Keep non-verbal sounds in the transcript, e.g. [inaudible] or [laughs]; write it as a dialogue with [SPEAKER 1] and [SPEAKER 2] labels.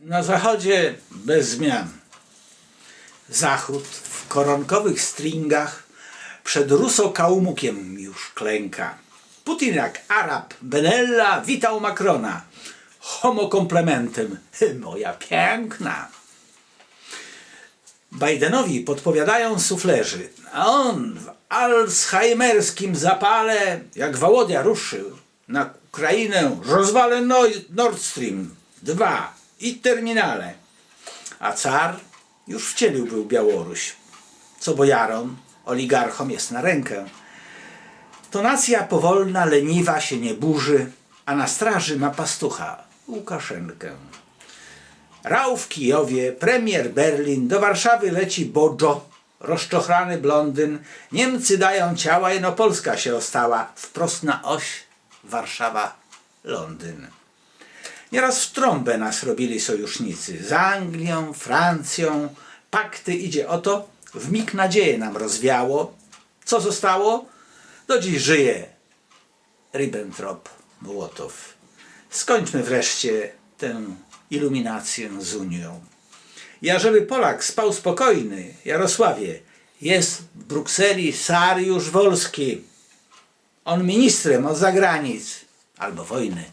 [SPEAKER 1] Na zachodzie bez zmian. Zachód w koronkowych stringach przed Ruso-Kałmukiem już klęka. Putin jak Arab Benella witał Macrona. Homo komplementem, [laughs] moja piękna. Bidenowi podpowiadają suflerzy, a on w alzheimerskim zapale, jak Wałodia ruszył na Ukrainę, rozwalę no- Nord Stream 2 i terminale. A car już wcielił był Białoruś, co bojarom, oligarchom jest na rękę. To nacja powolna, leniwa się nie burzy, a na straży ma pastucha, Łukaszenkę. Rał w Kijowie, premier Berlin, do Warszawy leci Bojo, rozczochrany blondyn. Niemcy dają ciała, jeno Polska się ostała, wprost na oś Warszawa-Londyn. Nieraz w trąbę nas robili sojusznicy, z Anglią, Francją, pakty idzie o to, w mig nadzieję nam rozwiało. Co zostało? Do dziś żyje Ribbentrop, Mołotow. Skończmy wreszcie tę iluminację z Unią. Ja, żeby Polak spał spokojny, Jarosławie, jest w Brukseli Sariusz Wolski. On ministrem od zagranic albo wojny.